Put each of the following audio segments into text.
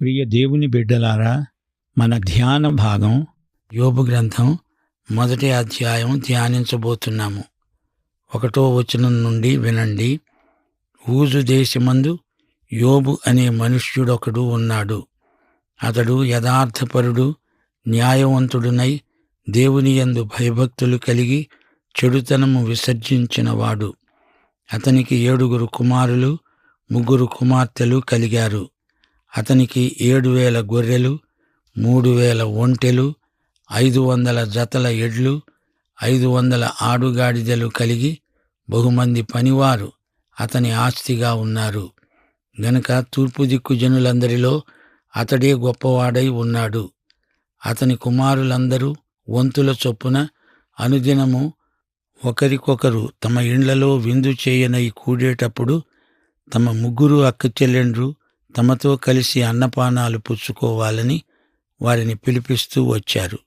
ప్రియ దేవుని బిడ్డలారా మన ధ్యాన భాగం యోబు గ్రంథం మొదటి అధ్యాయం ధ్యానించబోతున్నాము. ఒకటో వచనం నుండి వినండి. ఊజు దేశమందు యోబు అనే మనుష్యుడొకడు ఉన్నాడు. అతడు యథార్థపరుడు న్యాయవంతుడునై దేవుని యందు భయభక్తులు కలిగి చెడుతనము విసర్జించినవాడు. అతనికి ఏడుగురు కుమారులు ముగ్గురు కుమార్తెలు కలిగారు. అతనికి ఏడు వేల గొర్రెలు మూడు వేల ఒంటెలు ఐదు వందల జతల ఎడ్లు ఐదు వందల ఆడుగాడిదలు కలిగి బహుమంది పనివారు అతని ఆస్తిగా ఉన్నారు. గనుక తూర్పు దిక్కు జనులందరిలో అతడే గొప్పవాడై ఉన్నాడు. అతని కుమారులందరూ వంతుల చొప్పున అనుదినము ఒకరికొకరు తమ ఇండ్లలో విందు చేయనై కూడేటప్పుడు తమ ముగ్గురు అక్కచెల్లెండ్రు తమతో కలిసి అన్నపానాలు పుచ్చుకోవాలని వారిని పిలిపిస్తూ వచ్చారు.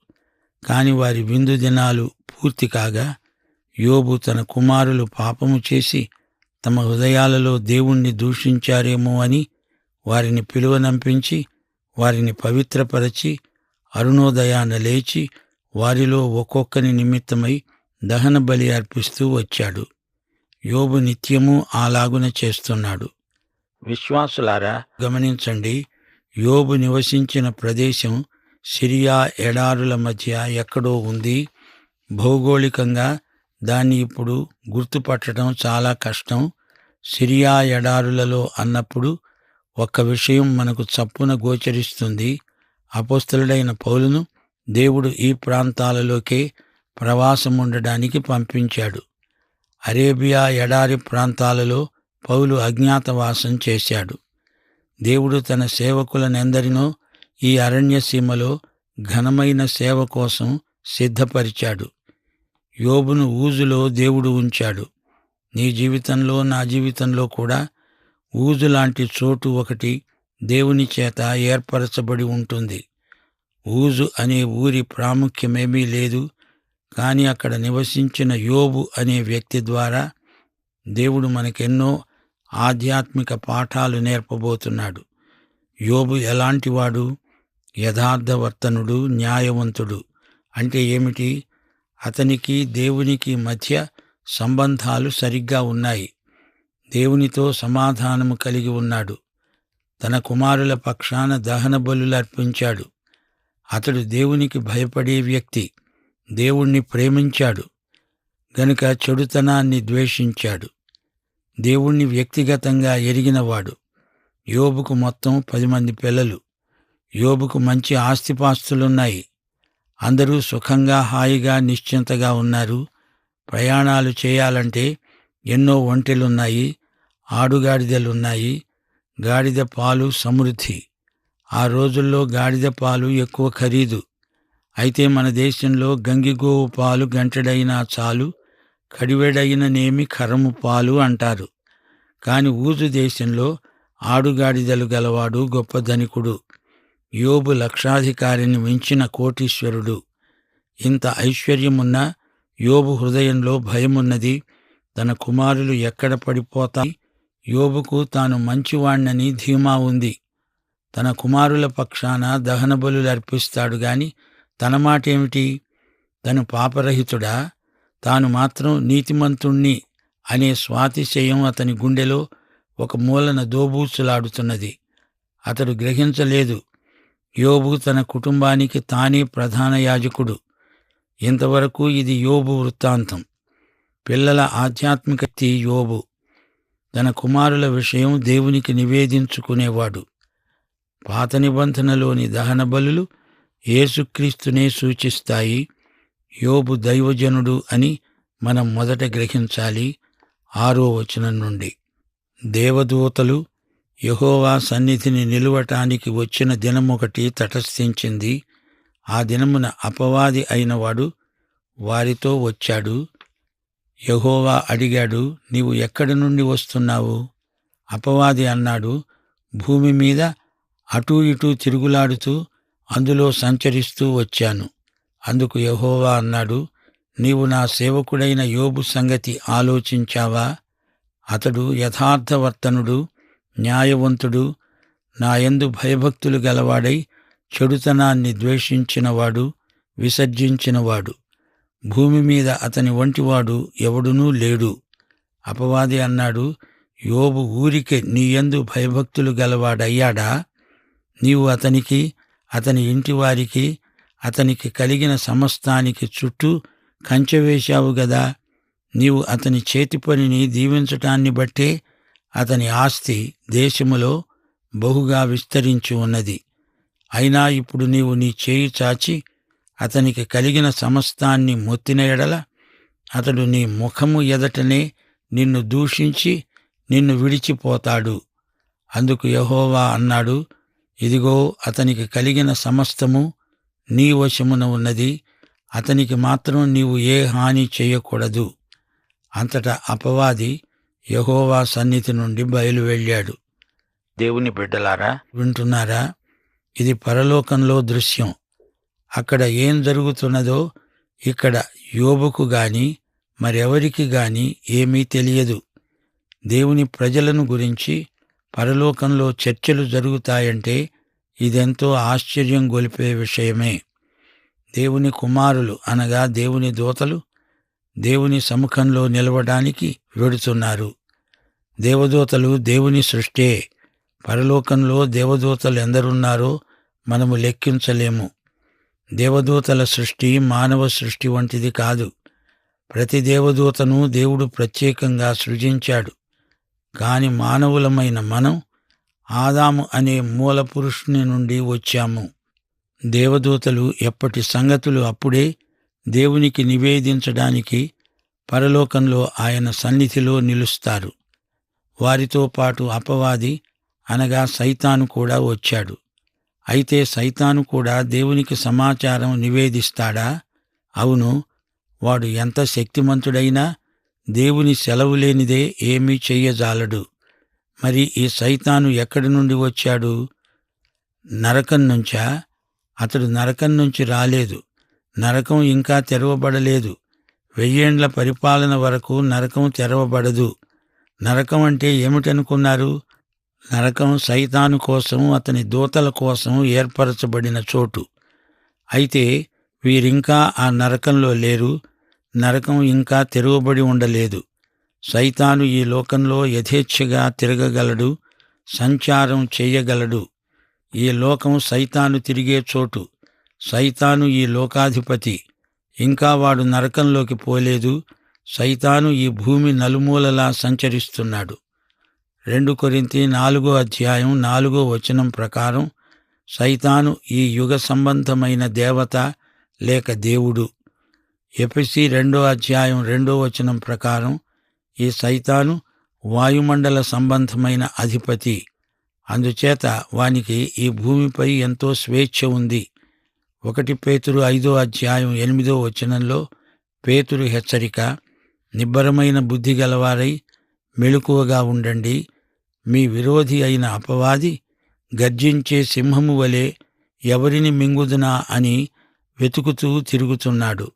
కాని వారి విందు దినాలు పూర్తి కాగా యోబు తన కుమారులు పాపము చేసి తమ హృదయాలలో దేవుణ్ణి దూషించారేమో అని వారిని పిలువనంపించి వారిని పవిత్రపరచి అరుణోదయాన లేచి వారిలో ఒక్కొక్కని నిమిత్తమై దహన బలి అర్పిస్తూ వచ్చాడు. యోబు నిత్యము అలాగున చేస్తున్నాడు. విశ్వాసులారా గమనించండి యోబు నివసించిన ప్రదేశం సిరియా ఎడారుల మధ్య ఎక్కడో ఉంది. భౌగోళికంగా దాన్ని ఇప్పుడు గుర్తుపట్టడం చాలా కష్టం. సిరియా ఎడారులలో అన్నప్పుడు ఒక్క విషయం మనకు చప్పున గోచరిస్తుంది. అపోస్తలుడైన పౌలును దేవుడు ఈ ప్రాంతాలలోకే ప్రవాసం ఉండడానికి పంపించాడు. అరేబియా ఎడారి ప్రాంతాలలో పౌలు అజ్ఞాతవాసం చేశాడు. దేవుడు తన సేవకులనెందరినో ఈ అరణ్యసీమలో ఘనమైన సేవ కోసం సిద్ధపరిచాడు. యోబును ఊజులో దేవుడు ఉంచాడు. నీ జీవితంలో నా జీవితంలో కూడా ఊజు లాంటి చోటు ఒకటి దేవుని చేత ఏర్పరచబడి ఉంటుంది. ఊజు అనే ఊరి ప్రాముఖ్యమేమీ లేదు కానీ అక్కడ నివసించిన యోబు అనే వ్యక్తి ద్వారా దేవుడు మనకెన్నో ఆధ్యాత్మిక పాఠాలు నేర్పబోతున్నాడు. యోబు ఎలాంటివాడు? యథార్థవర్తనుడు న్యాయవంతుడు. అంటే ఏమిటి? అతనికి దేవునికి మధ్య సంబంధాలు సరిగ్గా ఉన్నాయి. దేవునితో సమాధానము కలిగి ఉన్నాడు. తన కుమారుల పక్షాన దహన బలులు అర్పించాడు. అతడు దేవునికి భయపడే వ్యక్తి. దేవుణ్ణి ప్రేమించాడు. గనుక చెడుతనాన్ని ద్వేషించాడు. దేవుణ్ణి వ్యక్తిగతంగా ఎరిగినవాడు. యోబుకు మొత్తం పది మంది పిల్లలు. యోబుకు మంచి ఆస్తిపాస్తులున్నాయి. అందరూ సుఖంగా హాయిగా నిశ్చింతగా ఉన్నారు. ప్రయాణాలు చేయాలంటే ఎన్నో ఒంటెలున్నాయి. ఆడుగాడిదలున్నాయి. గాడిద పాలు సమృద్ధి. ఆ రోజుల్లో గాడిద పాలు ఎక్కువ ఖరీదు. అయితే మన దేశంలో గంగిగోవు పాలు గంటడైనా చాలు. కడివెడైన నేమి కరము పాలు అంటారు. కాని ఊజు దేశంలో ఆడుగాడిదలు గలవాడు గొప్ప ధనికుడు. యోబు లక్షాధికారిని మించిన కోటీశ్వరుడు. ఇంత ఐశ్వర్యమున్నా యోబు హృదయంలో భయమున్నది తన కుమారులు ఎక్కడ పడిపోతా యోబుకు తాను మంచివాణ్ణని ధీమా ఉంది. తన కుమారుల పక్షాన దహన అర్పిస్తాడు గాని తన మాటేమిటి? తను పాపరహితుడా? తాను మాత్రం నీతిమంతుణ్ణి అనే స్వాతిశయం అతని గుండెలో ఒక మూలన దోబూచులాడుతున్నది. అతడు గ్రహించలేదు. యోబు తన కుటుంబానికి తానే ప్రధాన యాజకుడు. ఇంతవరకు ఇది యోబు వృత్తాంతం. పిల్లల ఆధ్యాత్మికతి యోబు. తన కుమారుల విషయం దేవునికి నివేదించుకునేవాడు. పాత నిబంధనలోని దహన బలులు యేసుక్రీస్తునే సూచిస్తాయి. యోబు దైవజనుడు అని మనం మొదట గ్రహించాలి ఆరో వచనం నుండి. దేవదూతలు యహోవా సన్నిధిని నిలువటానికి వచ్చిన దినమొకటి తటస్థించింది. ఆ దినమున అపవాది అయినవాడు వారితో వచ్చాడు. యహోవా అడిగాడు నీవు ఎక్కడి నుండి వస్తున్నావు? అపవాది అన్నాడు భూమి మీద అటూ ఇటూ తిరుగులాడుతూ అందులో సంచరిస్తూ వచ్చాను. అందుకు యహోవా అన్నాడు నీవు నా సేవకుడైన యోబు సంగతి ఆలోచించావా? అతడు యథార్థవర్తనుడు న్యాయవంతుడు నాయందు భయభక్తులు గలవాడై చెడుతనాన్ని ద్వేషించినవాడు విసర్జించినవాడు. భూమి మీద అతని వంటివాడు ఎవడునూ లేడు. అపవాది అన్నాడు యోబు ఊరికే నీయందు భయభక్తులు గలవాడయ్యాడా? నీవు అతనికి అతని ఇంటివారికి అతనికి కలిగిన సమస్తానికి చుట్టూ కంచె వేశావు గదా. నీవు అతని చేతి పనిని దీవించటాన్ని బట్టే అతని ఆస్తి దేశములో బహుగా విస్తరించి ఉన్నది. అయినా ఇప్పుడు నీవు నీ చేయి చాచి అతనికి కలిగిన సమస్తాన్ని మొత్తిన ఎడల అతడు నీ ముఖము ఎదటనే నిన్ను దూషించి నిన్ను విడిచిపోతాడు. అందుకు యహోవా అన్నాడు ఇదిగో అతనికి కలిగిన సమస్తము నీ వశమున ఉన్నది. అతనికి మాత్రం నీవు ఏ హాని చేయకూడదు. అంతటా అపవాది యహోవా సన్నిధి నుండి బయలు వెళ్ళాడు. దేవుని బిడ్డలారా వింటున్నారా? ఇది పరలోకంలో దృశ్యం. అక్కడ ఏం జరుగుతున్నదో ఇక్కడ యోబుకు గాని మరెవరికి గాని ఏమీ తెలియదు. దేవుని ప్రజలను గురించి పరలోకంలో చర్చలు జరుగుతాయంటే ఇదెంతో ఆశ్చర్యం గొలిపే విషయమే. దేవుని కుమారులు అనగా దేవుని దూతలు దేవుని సముఖంలో నిలవడానికి వెడుతున్నారు దేవదూతలు దేవుని సృష్టే. పరలోకంలో దేవదూతలు ఎందరున్నారో మనము లెక్కించలేము. దేవదూతల సృష్టి మానవ సృష్టి వంటిది కాదు. ప్రతి దేవదూతను దేవుడు ప్రత్యేకంగా సృజించాడు. కాని మానవులమైన మనం ఆదాము అనే మూల పురుషుని నుండి వచ్చాము. దేవదూతలు ఎప్పటి సంగతులు అప్పుడే దేవునికి నివేదించడానికి పరలోకంలో ఆయన సన్నిధిలో నిలుస్తారు. వారితో పాటు అపవాది అనగా సైతాను కూడా వచ్చాడు. అయితే సైతాను కూడా దేవునికి సమాచారం నివేదిస్తాడా? అవును వాడు ఎంత శక్తిమంతుడైనా దేవుని సెలవు లేనిదే ఏమీ చెయ్యజాలడు మరి ఈ సైతాను ఎక్కడి నుండి వచ్చాడు? నరకం నుంచా? అతడు నరకం నుంచి రాలేదు. నరకం ఇంకా తెరవబడలేదు. వెయ్యేండ్ల పరిపాలన వరకు నరకం తెరవబడదు. నరకం అంటే ఏమిటనుకున్నారు? నరకం సైతాను కోసం అతని దూతల కోసం ఏర్పరచబడిన చోటు. అయితే వీరింకా ఆ నరకంలో లేరు. నరకం ఇంకా తెరవబడి ఉండలేదు. సైతాను ఈ లోకంలో యథేచ్ఛగా తిరగగలడు సంచారం చేయగలడు. ఈ లోకం సైతాను తిరిగే చోటు. సైతాను ఈ లోకాధిపతి. ఇంకా వాడు నరకంలోకి పోలేదు. సైతాను ఈ భూమి నలుమూలలా సంచరిస్తున్నాడు. రెండు కొరింతి నాలుగో అధ్యాయం నాలుగో వచనం ప్రకారం సైతాను ఈ యుగ సంబంధమైన దేవత లేక దేవుడు. ఎపిసి రెండో అధ్యాయం రెండో వచనం ప్రకారం ఈ సైతాను వాయుమండల సంబంధమైన అధిపతి. అందుచేత వానికి ఈ భూమిపై ఎంతో స్వేచ్ఛ ఉంది. ఒకటి పేతురు ఐదో అధ్యాయం ఎనిమిదో వచనంలో పేతురు హెచ్చరిక నిబ్బరమైన బుద్ధి గలవారై మెళుకువగా ఉండండి. మీ విరోధి అయిన అపవాది గర్జించే సింహము వలె ఎవరిని మింగుదునా అని వెతుకుతూ తిరుగుతున్నాడు.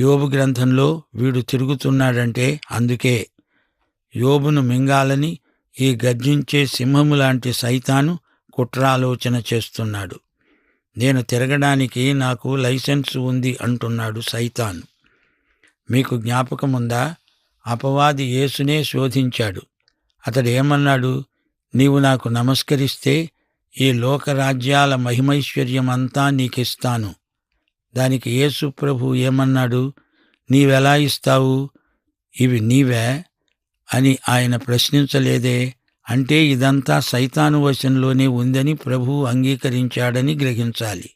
యోబు గ్రంథంలో వీడు తిరుగుతున్నాడంటే అందుకే యోబును మింగాలని ఈ గర్జించే సింహము లాంటి సైతాను కుట్రాలోచన చేస్తున్నాడు. నేను తిరగడానికి నాకు లైసెన్స్ ఉంది అంటున్నాడు సైతాను. మీకు జ్ఞాపకముందా? అపవాది యేసునే శోధించాడు. అతడు ఏమన్నాడు నీవు నాకు నమస్కరిస్తే ఈ లోకరాజ్యాల మహిమైశ్వర్యమంతా నీకిస్తాను. దానికి యేసు ప్రభు ఏమన్నాడు? నీవెలా ఇస్తావు? ఇవి నీవే అని ఆయన ప్రశ్నించలేదే అంటే ఇదంతా సైతాను వశంలోనే ఉందని ప్రభు అంగీకరించాడని గ్రహించాలి.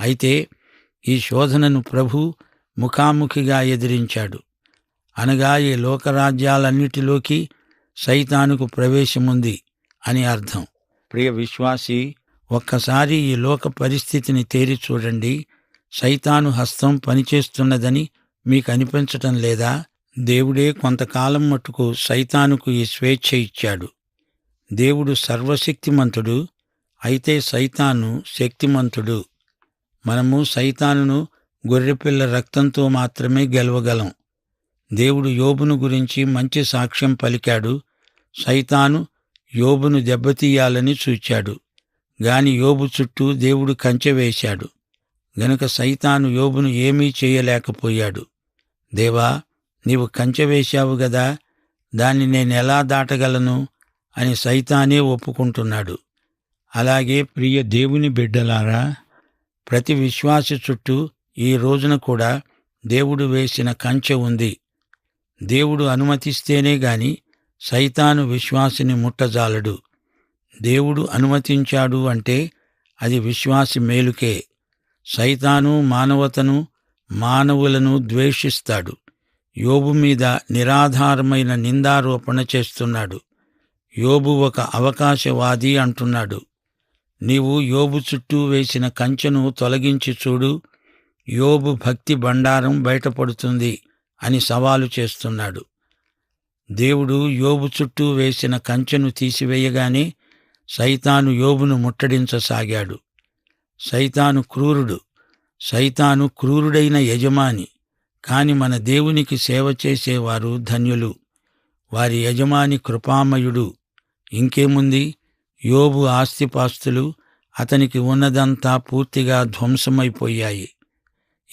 అయితే ఈ శోధనను ప్రభు ముఖాముఖిగా ఎదిరించాడు. అనగా ఈ లోకరాజ్యాలన్నిటిలోకి సైతానుకు ప్రవేశముంది అని అర్థం. ప్రియ విశ్వాసి ఒక్కసారి ఈ లోక పరిస్థితిని తేరి చూడండి. సైతాను హస్తం పనిచేస్తున్నదని మీకు అనిపించటం లేదా? దేవుడే కొంతకాలం మట్టుకు సైతానుకు ఈ స్వేచ్ఛ ఇచ్చాడు. దేవుడు సర్వశక్తిమంతుడు అయితే సైతాను శక్తిమంతుడు. మనము సైతానును గొర్రెపిల్ల రక్తంతో మాత్రమే గెలవగలం. దేవుడు యోబును గురించి మంచి సాక్ష్యం పలికాడు. సైతాను యోబును దెబ్బతీయాలని చూచాడు. గాని యోబు చుట్టూ దేవుడు కంచె వేశాడు. గనుక సైతాను యోబును ఏమీ చేయలేకపోయాడు. దేవా నీవు కంచె వేశావు గదా దాన్ని నేనెలా దాటగలను? అని సైతానే ఒప్పుకుంటున్నాడు. అలాగే ప్రియ దేవుని బిడ్డలారా ప్రతి విశ్వాసి చుట్టూ ఈ రోజున కూడా దేవుడు వేసిన కంచె ఉంది. దేవుడు అనుమతిస్తేనే గాని సైతాను విశ్వాసిని ముట్టజాలడు. దేవుడు అనుమతించాడు అంటే అది విశ్వాసి మేలుకే. సైతాను మానవతను మానవులను ద్వేషిస్తాడు. యోబు మీద నిరాధారమైన నిందారోపణ చేస్తున్నాడు. యోబు ఒక అవకాశవాది అంటున్నాడు. నీవు యోబు చుట్టూ వేసిన కంచెను తొలగించి చూడు. యోబు భక్తి బండారం బయటపడుతుంది అని సవాలు చేస్తున్నాడు. దేవుడు యోబు చుట్టూ వేసిన కంచెను తీసివేయగానే సైతాను యోబును ముట్టడించసాగాడు. సైతాను క్రూరుడు. సైతాను క్రూరుడైన యజమాని. కాని మన దేవునికి సేవ చేసేవారు ధన్యులు. వారి యజమాని కృపామయుడు. ఇంకేముంది? యోబు ఆస్తిపాస్తులు అతనికి ఉన్నదంతా పూర్తిగా ధ్వంసమైపోయాయి.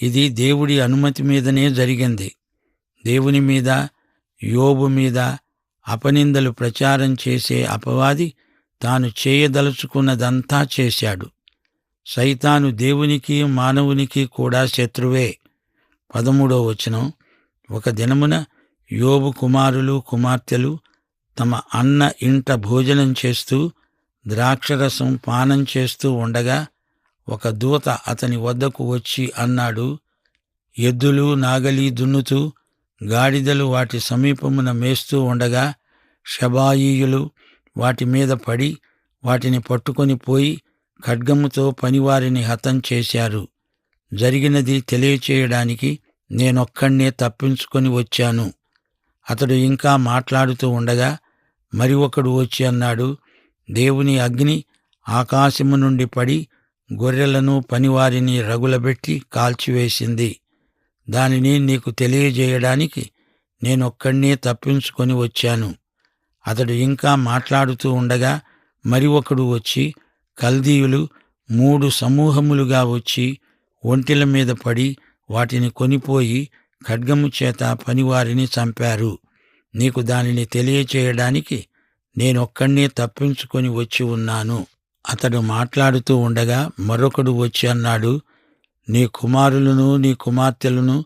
ఇది దేవుడి అనుమతి మీదనే జరిగింది. దేవుని మీద యోబు మీద అపనిందలు ప్రచారం చేసే అపవాది తాను చేయదలుచుకున్నదంతా చేశాడు. సైతాను దేవునికి మానవునికి కూడా శత్రువే. పదమూడో వచనం. ఒక దినమున యోబు కుమారులు కుమార్తెలు తమ అన్న ఇంట భోజనం చేస్తూ ద్రాక్షరసం పానం చేస్తూ ఉండగా ఒక దూత అతని వద్దకు వచ్చి అన్నాడు ఎద్దులు నాగలి దున్నుతూ గాడిదలు వాటి సమీపమున మేస్తూ ఉండగా షబాయీయులు వాటి మీద పడి వాటిని పట్టుకొని పోయి ఖడ్గముతో పనివారిని హతం చేశారు. జరిగినది తెలియచేయడానికి నేనొక్కణ్ణే తప్పించుకొని వచ్చాను. అతడు ఇంకా మాట్లాడుతూ ఉండగా మరి ఒకడు వచ్చి అన్నాడు దేవుని అగ్ని ఆకాశము నుండి పడి గొర్రెలను పనివారిని రగులబెట్టి కాల్చివేసింది. దానిని నీకు తెలియజేయడానికి నేనొక్కడినే తప్పించుకొని వచ్చాను. అతడు ఇంకా మాట్లాడుతూ ఉండగా మరి ఒకడు వచ్చి కల్దీయులు మూడు సమూహములుగా వచ్చి ఒంటిల మీద పడి వాటిని కొనిపోయి ఖడ్గము చేత పనివారిని చంపారు. నీకు దానిని తెలియచేయడానికి నేనొక్కడినే తప్పించుకొని వచ్చి ఉన్నాను. అతడు మాట్లాడుతూ ఉండగా మరొకడు వచ్చి అన్నాడు నీ కుమారులను నీ కుమార్తెలను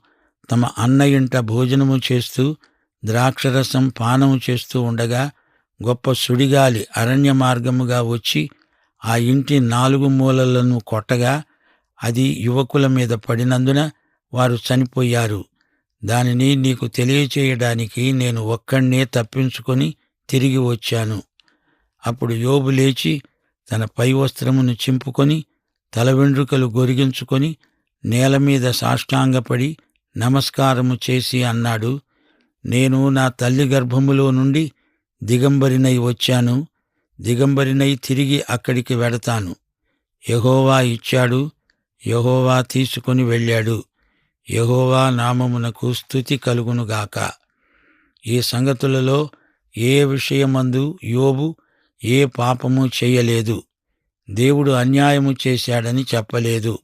తమ అన్న ఇంట భోజనము చేస్తూ ద్రాక్షరసం పానము చేస్తూ ఉండగా గొప్ప సుడిగాలి అరణ్య మార్గముగా వచ్చి ఆ ఇంటి నాలుగు మూలలను కొట్టగా అది యువకుల మీద పడినందున వారు చనిపోయారు. దానిని నీకు తెలియచేయడానికి నేను ఒక్కణ్ణే తప్పించుకొని తిరిగి వచ్చాను. అప్పుడు యోబు లేచి తన పై వస్త్రమును చింపుకొని తల వెండ్రుకలు గొరిగించుకొని నేల మీద సాష్టాంగపడి నమస్కారము చేసి అన్నాడు నేను నా తల్లి గర్భములో నుండి దిగంబరినై వచ్చాను. దిగంబరినై తిరిగి అక్కడికి వెడతాను. యహోవా ఇచ్చాడు యహోవా తీసుకొని వెళ్ళాడు. యహోవా నామమునకు స్థుతి కలుగునుగాక ఈ సంగతులలో ఏ విషయమందు యోబు ఏ పాపము చేయలేదు. దేవుడు అన్యాయము చేశాడని చెప్పలేదు.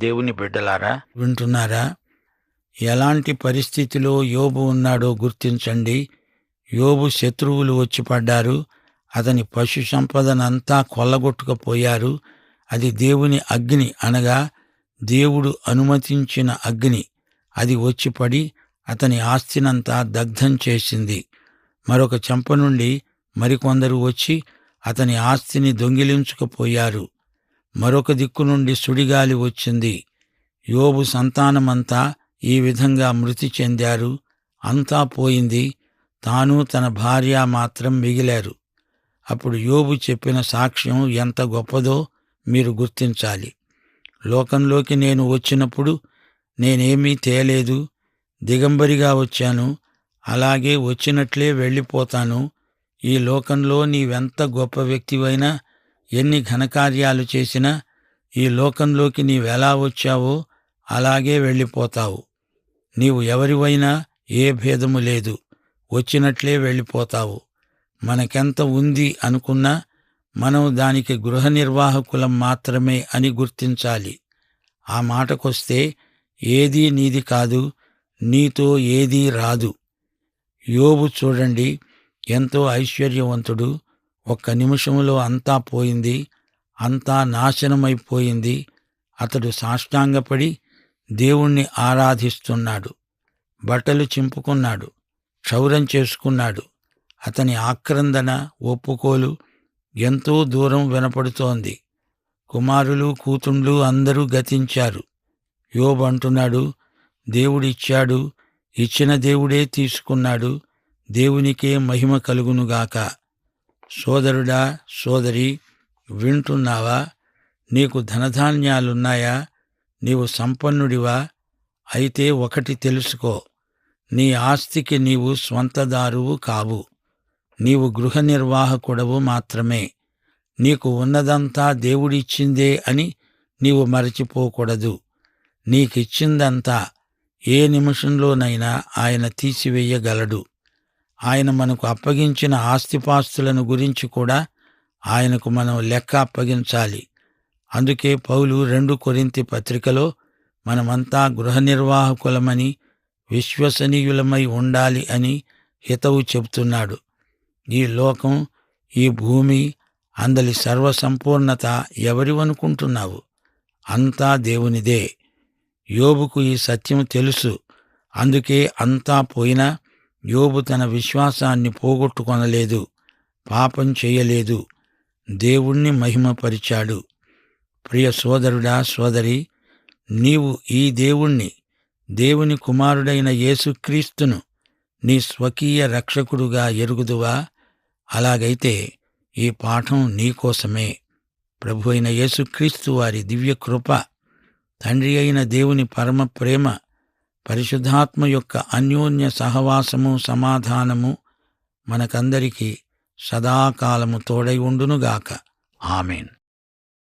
దేవుని బిడ్డలారా వింటున్నారా? ఎలాంటి పరిస్థితిలో యోబు ఉన్నాడో గుర్తించండి. యోబు శత్రువులు వచ్చి పడ్డారు. అతని పశు సంపదనంతా కొల్లగొట్టుకుపోయారు. అది దేవుని అగ్ని అనగా దేవుడు అనుమతించిన అగ్ని. అది వచ్చిపడి అతని ఆస్తినంతా దగ్ధం చేసింది. మరొక చెంప నుండి మరికొందరు వచ్చి అతని ఆస్తిని దొంగిలించుకుపోయారు. మరొక దిక్కు నుండి సుడిగాలి వచ్చింది. యోబు సంతానమంతా ఈ విధంగా మృతి చెందారు. అంతా పోయింది. తాను తన భార్య మాత్రం మిగిలారు. అప్పుడు యోబు చెప్పిన సాక్ష్యం ఎంత గొప్పదో మీరు గుర్తించాలి. లోకంలోకి నేను వచ్చినప్పుడు నేనేమీ తేలేదు దిగంబరిగా వచ్చాను అలాగే వచ్చినట్లే వెళ్ళిపోతాను. ఈ లోకంలో నీవెంత గొప్ప వ్యక్తివైనా ఎన్ని ఘనకార్యాలు చేసినా ఈ లోకంలోకి నీవెలా వచ్చావో అలాగే వెళ్ళిపోతావు. నీవు ఎవరివైనా ఏ భేదము లేదు వచ్చినట్లే వెళ్ళిపోతావు. మనకెంత ఉంది అనుకున్నా మనం దానికి గృహ నిర్వాహకులం మాత్రమే అని గుర్తించాలి. ఆ మాటకొస్తే ఏదీ నీది కాదు నీతో ఏదీ రాదు. యోబు చూడండి ఎంతో ఐశ్వర్యవంతుడు. ఒక్క నిమిషంలో అంతా పోయింది అంతా నాశనమైపోయింది. అతడు సాష్టాంగపడి దేవుణ్ణి ఆరాధిస్తున్నాడు. బట్టలు చింపుకున్నాడు క్షౌరం చేసుకున్నాడు. అతని ఆక్రందన ఒప్పుకోలు ఎంతో దూరం వినపడుతోంది. కుమారులు కూతుండ్లు అందరూ గతించారు. యోబు అంటున్నాడు దేవుడిచ్చాడు ఇచ్చిన దేవుడే తీసుకున్నాడు దేవునికే మహిమ కలుగునుగాక. సోదరుడా సోదరి వింటున్నావా? నీకు ధనధాన్యాలున్నాయా? నీవు సంపన్నుడివా? అయితే ఒకటి తెలుసుకో నీ ఆస్తికి నీవు స్వంతదారువు కావు. నీవు గృహ నిర్వాహకుడవు మాత్రమే. నీకు ఉన్నదంతా దేవుడిచ్చిందే అని నీవు మరచిపోకూడదు. నీకిచ్చిందంతా ఏ నిమిషంలోనైనా ఆయన తీసివేయగలడు. ఆయన మనకు అప్పగించిన ఆస్తిపాస్తులను గురించి కూడా ఆయనకు మనం లెక్క అప్పగించాలి. అందుకే పౌలు రెండు కొరింతి పత్రికలో మనమంతా గృహ నిర్వాహకులమని విశ్వసనీయులమై ఉండాలి అని హితవు చెబుతున్నాడు. ఈ లోకం ఈ భూమి అందలి సర్వసంపూర్ణత ఎవరివనుకుంటున్నావు అంతా దేవునిదే. యోబుకు ఈ సత్యం తెలుసు. అందుకే అంతా పోయినా యోబు తన విశ్వాసాన్ని పోగొట్టుకొనలేదు. పాపం చేయలేదు. దేవుణ్ణి మహిమపరిచాడు. ప్రియ సోదరుడా సోదరి నీవు ఈ దేవుణ్ణి దేవుని కుమారుడైన యేసుక్రీస్తును నీ స్వకీయ రక్షకుడుగా ఎరుగుదువా? అలాగైతే ఈ పాఠం నీకోసమే ప్రభు అయిన యేసుక్రీస్తు వారి దివ్య కృప తండ్రి అయిన దేవుని పరమ ప్రేమ పరిశుద్ధాత్మ యొక్క అన్యోన్య సహవాసము సమాధానము మనకందరికీ సదాకాలము తోడై ఉండునుగాక. ఆమెన్.